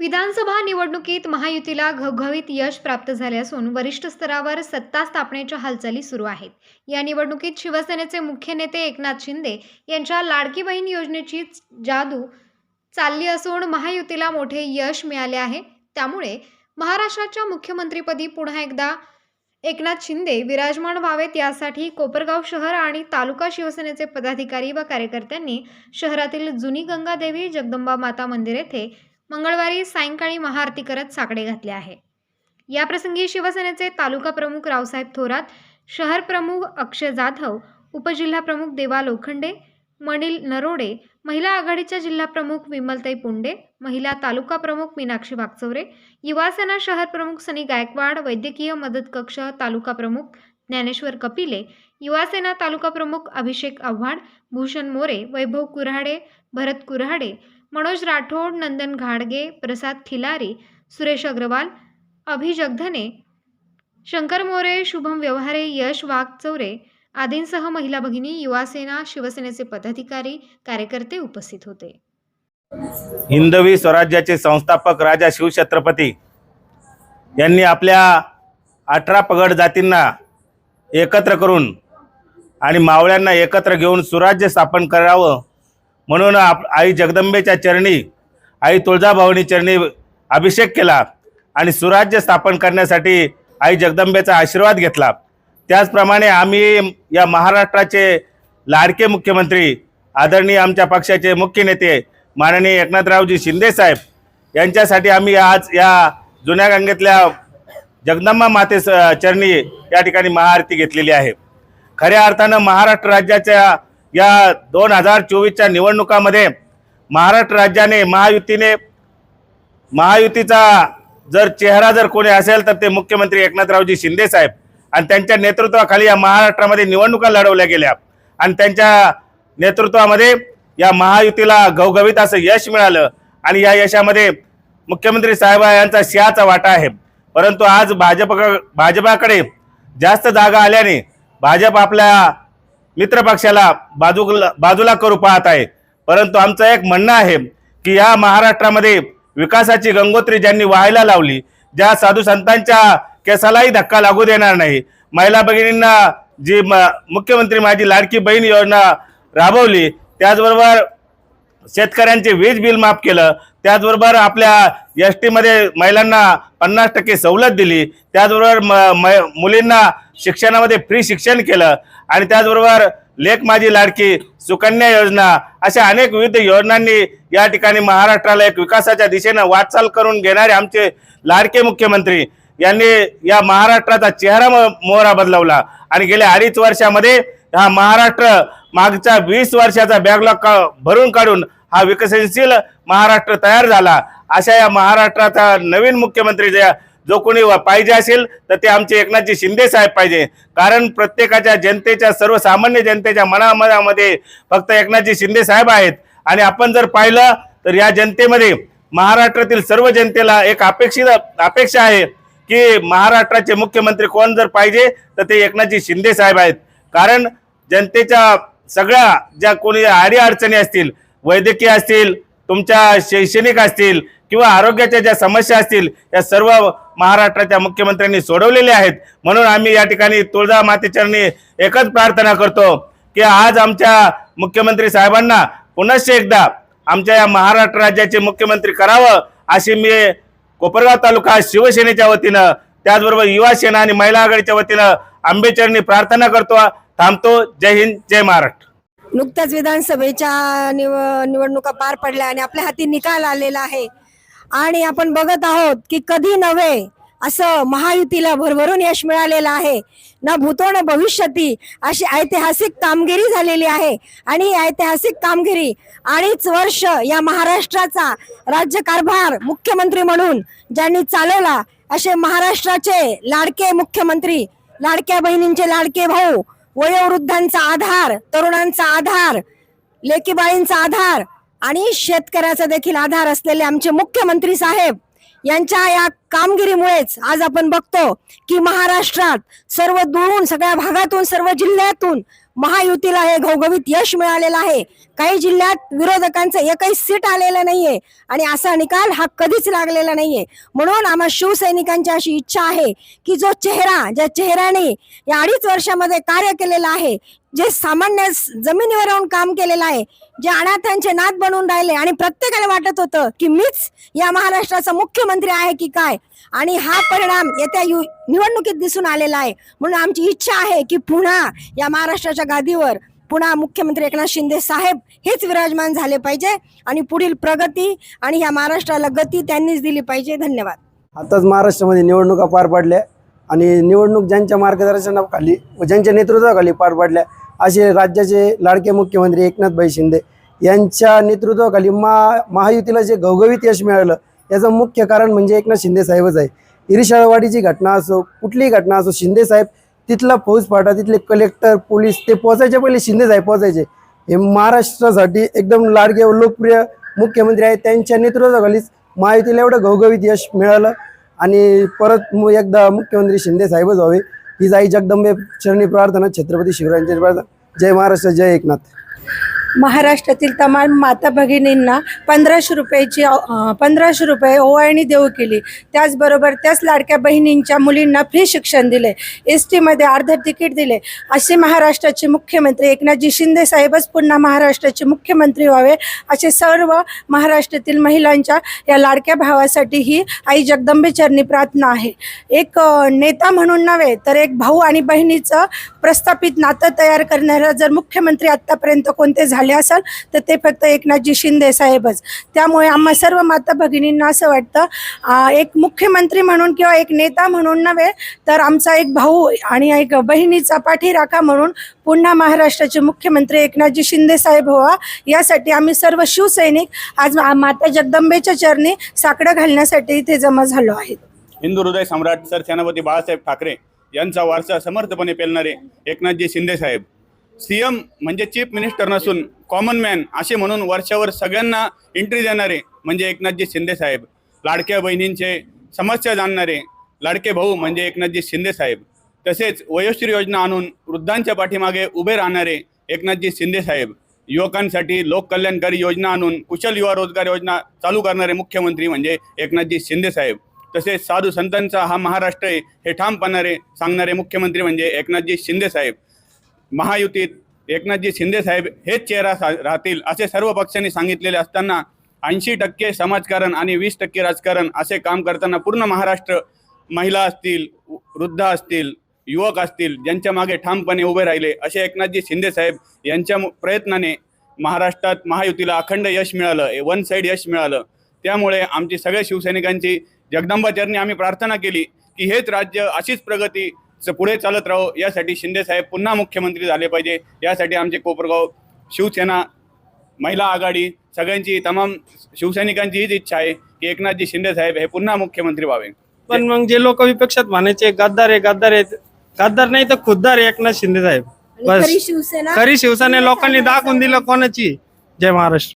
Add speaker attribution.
Speaker 1: विधानसभा निवडणुकीत महायुतीला घवघवीत यश प्राप्त झाले असून वरिष्ठ स्तरावर सत्ता स्थापनेच्या हालचाली सुरू आहेत. या निवडणुकीत शिवसेनेचे मुख्य नेते एकनाथ शिंदे यांच्या लाडकी बहीण योजनेची जादू चालली असून महायुतीला मोठे यश मिळाले आहे. त्यामुळे महाराष्ट्राच्या मुख्यमंत्रीपदी पुन्हा एकदा एकनाथ शिंदे विराजमान व्हावेत यासाठी कोपरगाव शहर आणि तालुका शिवसेनेचे पदाधिकारी व कार्यकर्त्यांनी शहरातील जुनी गंगादेवी जगदंबा माता मंदिर येथे मंगळवारी सायंकाळी महाआरती करत साकडे घातले आहे. याप्रसंगी शिवसेनेचे तालुका प्रमुख रावसाहेब थोरात शहर प्रमुख अक्षय जाधव उपजिल्हा प्रमुख देवा लोखंडे मणिल नरोडे महिला आघाडीच्या जिल्हा प्रमुख विमलताई पुंडे महिला तालुका प्रमुख मीनाक्षी वागचौरे युवासेना शहर प्रमुख सनी गायकवाड वैद्यकीय मदत कक्ष तालुका प्रमुख ज्ञानेश्वर कपिले युवासेना तालुका प्रमुख अभिषेक आव्हाड भूषण मोरे वैभव कुऱ्हाडे भरत कुऱ्हाडे मनोज राठोड नंदन घाडगे प्रसाद खिलारी सुरेश अग्रवाल अभिजगधने शंकर मोरे शुभम व्यवहारे यश वाघचौरे आदींसह महिला भगिनी युवासेना शिवसेनेचे पदाधिकारी कार्यकर्ते उपस्थित होते.
Speaker 2: हिंदवी स्वराज्याचे संस्थापक राजा शिवछत्रपती यांनी आपल्या अठरा पगड जातींना एकत्र करून आणि मावळ्यांना एकत्र घेऊन सुराज्य स्थापन करावं म्हणून आप आई जगदंबेच्या चरणी आई तुळजाभवानी चरणी अभिषेक केला आणि सुराज्य स्थापन करण्यासाठी आई जगदंबेचा आशीर्वाद घेतला. त्याचप्रमाणे आम्ही या महाराष्ट्राचे लाडके मुख्यमंत्री आदरणीय आमच्या पक्षाचे मुख्य नेते माननीय एकनाथरावजी शिंदेसाहेब यांच्यासाठी आम्ही आज या जुन्या गंगेतल्या जगदंबा माते चरणी या ठिकाणी महाआरती घेतलेली आहे. खऱ्या अर्थानं महाराष्ट्र राज्याच्या या दोन हजार चोवीसच्या निवडणुकामध्ये महाराष्ट्र राज्याने महायुतीने महायुतीचा जर चेहरा जर कोणी असेल तर ते मुख्यमंत्री एकनाथरावजी शिंदे साहेब. आणि त्यांच्या नेतृत्वाखाली या महाराष्ट्रामध्ये निवडणुका लढवल्या गेल्या. आणि त्यांच्या नेतृत्वामध्ये या महायुतीला घवघवीत असं यश मिळालं. आणि या यशामध्ये मुख्यमंत्री साहेब यांचा सिंहाचा वाटा आहे. परंतु आज भाजप भाजपाकडे जास्त जागा आल्याने भाजप आपल्या मित्रपक्षाला बाजूला बाजूला करू पाहत आहे. परंतु आमचं एक म्हणणं आहे की या महाराष्ट्रामध्ये विकासाची गंगोत्री ज्यांनी व्हायला लावली ज्या साधू संतांच्या केसालाही धक्का लागू देणार नाही. महिला भगिनींना जी म मुख्यमंत्री माझी लाडकी बहीण योजना राबवली त्याचबरोबर शेतकऱ्यांचे वीज बिल माफ केलं त्याचबरोबर आपल्या एस टीमध्ये महिलांना पन्नास टक्के सवलत दिली त्याचबरोबर म मै- मुलींना शिक्षणामध्ये फ्री शिक्षण केलं आणि त्याचबरोबर लेख माझी लाडकी सुकन्या योजना अशा अनेक विविध योजनांनी या ठिकाणी महाराष्ट्राला एक विकासाच्या दिशेनं वाटचाल करून घेणारे आमचे लाडके मुख्यमंत्री यांनी या महाराष्ट्राचा चेहरा मोहरा बदलवला. आणि गेल्या अडीच वर्षामध्ये हा महाराष्ट्र मागच्या वीस वर्षाचा बॅकलॉग का भरून काढून हा विकसनशील महाराष्ट्र तयार झाला. अशा या महाराष्ट्राचा नवीन मुख्यमंत्री जे जो कोणी व- पाहिजे असेल तर ते आमचे एकनाथजी शिंदे साहेब पाहिजे. कारण प्रत्येकाच्या जनतेच्या सर्वसामान्य जनतेच्या मनामनामध्ये फक्त एकनाथजी शिंदे साहेब आहेत. आणि आपण जर पाहिलं तर या जनतेमध्ये महाराष्ट्रातील सर्व जनतेला एक अपेक्षित अपेक्षा आहे की महाराष्ट्राचे मुख्यमंत्री कोण जर पाहिजे तर ते एकनाथजी शिंदे साहेब आहेत. कारण जनतेच्या सगळ्या ज्या कोणी आडी अडचणी असतील वैद्यकीय असतील तुमच्या शैक्षणिक असतील किंवा आरोग्याच्या ज्या समस्या असतील या सर्व महाराष्ट्राच्या मुख्यमंत्र्यांनी सोडवलेल्या आहेत. म्हणून आम्ही या ठिकाणी तुळजा मातेचरणी एकच प्रार्थना करतो की आज आमच्या मुख्यमंत्री साहेबांना पुनश्च एकदा आमच्या या महाराष्ट्र राज्याचे मुख्यमंत्री करावं अशी मी कोपरगाव तालुका शिवसेनेच्या वतीनं त्याचबरोबर युवा सेना आणि महिला आघाडीच्या वतीनं आंबेचरणी प्रार्थना करतो. थांबतो. जय हिंद जय महाराष्ट्र.
Speaker 3: नुकत्याच विधानसभेच्या निव निवडणुका पार पडल्या आणि आपल्या हाती निकाल आलेला आहे. आणि आपण बघत आहोत की कधी नव्हे असं महायुतीला भरभरून यश मिळालेलं आहे. न भूतो न भविष्यती अशी ऐतिहासिक कामगिरी झालेली आहे. आणि ही ऐतिहासिक कामगिरी अडीच वर्ष या महाराष्ट्राचा राज्यकारभार मुख्यमंत्री म्हणून ज्यांनी चालवला असे महाराष्ट्राचे लाडके मुख्यमंत्री लाडक्या बहिणींचे लाडके भाऊ वयोवृद्धांचा आधार तरुणांचा आधार लेकीबाळींचा आधार आणि शेतकऱ्याचा देखील आधार असलेले आमचे मुख्यमंत्री साहेब यांच्या या कामगिरीमुळेच आज आपण बघतो की महाराष्ट्रात सर्व दुरून सगळ्या भागातून सर्व जिल्ह्यातून महायुतीला हे घवघवीत यश मिळालेलं आहे. काही जिल्ह्यात विरोधकांचं एकही सीट आलेलं नाहीये आणि असा निकाल हा कधीच लागलेला नाहीये. म्हणून आम्हा शिवसैनिकांची अशी इच्छा आहे की जो चेहरा ज्या चेहऱ्याने या अडीच वर्षामध्ये कार्य केलेलं आहे जे सामान्य जमिनीवर राहून काम केलेलं आहे जे अनाथांचे नाद बनून राहिले आणि प्रत्येकाला वाटत होतं की मीच या महाराष्ट्राचा मुख्यमंत्री आहे की काय? आणि हा परिणाम येत्या यु- निवडणुकीत दिसून आलेला आहे. म्हणून आमची इच्छा आहे की पुन्हा या महाराष्ट्राच्या गादीवर पुन्हा मुख्यमंत्री एकनाथ शिंदे साहेब हेच विराजमान झाले पाहिजे आणि पुढील प्रगती आणि ह्या महाराष्ट्राला गती त्यांनीच दिली पाहिजे. धन्यवाद.
Speaker 4: आताच महाराष्ट्रामध्ये निवडणुका पार पडल्या आणि निवडणूक ज्यांच्या मार्गदर्शनाखाली व ज्यांच्या नेतृत्वाखाली पार पडल्या असे राज्याचे लाडके मुख्यमंत्री एकनाथभाई शिंदे यांच्या नेतृत्वाखाली मा महायुतीला जे घवघवीत यश मिळालं याचं मुख्य कारण म्हणजे एकनाथ शिंदे साहेबच आहे. इरिशाळवाडीची घटना असो कुठलीही घटना असो शिंदे साहेब तिथला फौजफाटा तिथले कलेक्टर पोलीस ते पोचायचे पहिले शिंदे साहेब पोचायचे हे महाराष्ट्रासाठी एकदम लाडके व लोकप्रिय मुख्यमंत्री आहेत. त्यांच्या नेतृत्वाखालीच महायुतीला एवढं घवघवीत यश मिळालं आणि परत एकदा मुख्यमंत्री शिंदे साहेबच व्हावे. हीच आई जगदंबे चरणी प्रार्थना छत्रपती शिवरायांची प्रार्थना जय महाराष्ट्र जय एकनाथ.
Speaker 5: महाराष्ट्रातील तमाम माता भगिनींना पंधराशे रुपयाची पंधराशे रुपये ओवाळणी देऊ केली. त्याचबरोबर त्याच लाडक्या बहिणींच्या मुलींना फ्री शिक्षण दिले. एस टीमध्ये अर्ध तिकीट दिले. असे महाराष्ट्राचे मुख्यमंत्री एकनाथजी शिंदे साहेबच पुन्हा महाराष्ट्राचे मुख्यमंत्री व्हावे असे सर्व महाराष्ट्रातील महिलांच्या या लाडक्या भावासाठी ही आई जगदंबेचरणी प्रार्थना आहे. एक नेता म्हणून नव्हे तर एक भाऊ आणि बहिणीचं प्रस्थापित नातं तयार करणारा जर मुख्यमंत्री आत्तापर्यंत कोणते झाले असेल तर ते फक्त एकनाथजी शिंदे साहेबच. त्यामुळे आम्हा सर्व माता भगिनींना असं वाटतं एक मुख्यमंत्री म्हणून किंवा एक नेता म्हणून नव्हे तर आमचा एक भाऊ आणि एक बहिणीचा पाठीराखा म्हणून पुन्हा महाराष्ट्राचे मुख्यमंत्री एकनाथजी शिंदे साहेब व्हावा यासाठी आम्ही सर्व शिवसैनिक आज माता जगदंबेच्या चरणी साकडं घालण्यासाठी इथे जमा झालो आहेत
Speaker 6: हिंदू हृदय सम्राट सर सेनापती बाळासाहेब ठाकरे यांचा वारसा समर्थपणे पेलणारे एकनाथजी शिंदे साहेब. सी एम म्हणजे चीफ मिनिस्टर नसून कॉमन मॅन असे म्हणून वर्षावर सगळ्यांना एंट्री देणारे म्हणजे एकनाथजी शिंदे साहेब. लाडक्या बहिणींचे समस्या जाणणारे लाडके भाऊ म्हणजे एकनाथजी शिंदे साहेब. तसेच वयोश्री योजना आणून वृद्धांच्या पाठीमागे उभे राहणारे एकनाथजी शिंदे साहेब. युवकांसाठी लोककल्याणकारी योजना आणून कुशल युवा रोजगार योजना चालू करणारे मुख्यमंत्री म्हणजे एकनाथजी शिंदे साहेब. तसेच साधू संतांचा हा महाराष्ट्र आहे हे ठाम पाहणारे सांगणारे मुख्यमंत्री म्हणजे एकनाथजी शिंदे साहेब. महायुतीत एकनाथजी शिंदे साहेब हेच चेहरा राहतील असे सर्व पक्षांनी सांगितलेले असताना ऐंशी टक्के समाजकारण आणि वीस टक्के राजकारण असे काम करताना पूर्ण महाराष्ट्र महिला असतील वृद्ध असतील युवक असतील ज्यांच्या मागे ठामपणे उभे राहिले असे एकनाथजी शिंदे साहेब यांच्या प्रयत्नाने महाराष्ट्रात महायुतीला अखंड यश मिळालं वन साईड यश मिळालं. त्यामुळे आमची सगळ्या शिवसैनिकांची जगदंबाचरणी आम्ही प्रार्थना केली की हेच राज्य अशीच प्रगती पुढे चालत राहो. यासाठी शिंदे साहेब पुन्हा मुख्यमंत्री झाले पाहिजे. यासाठी आमचे कोपरगाव शिवसेना महिला आघाडी सगळ्यांची तमाम शिवसैनिकांची हीच इच्छा आहे की एकनाथजी शिंदे साहेब हे पुन्हा मुख्यमंत्री व्हावे.
Speaker 7: पण मग जे लोक विपक्षात म्हणायचे गद्दार आहे गद्दार आहे. गद्दार नाही तर खुद्दार आहे एकनाथ शिंदे साहेब. बस
Speaker 3: खरी शिवसेना
Speaker 7: खरी शिवसेना लोकांनी दाखवून दिलं कोणाची? जय महाराष्ट्र.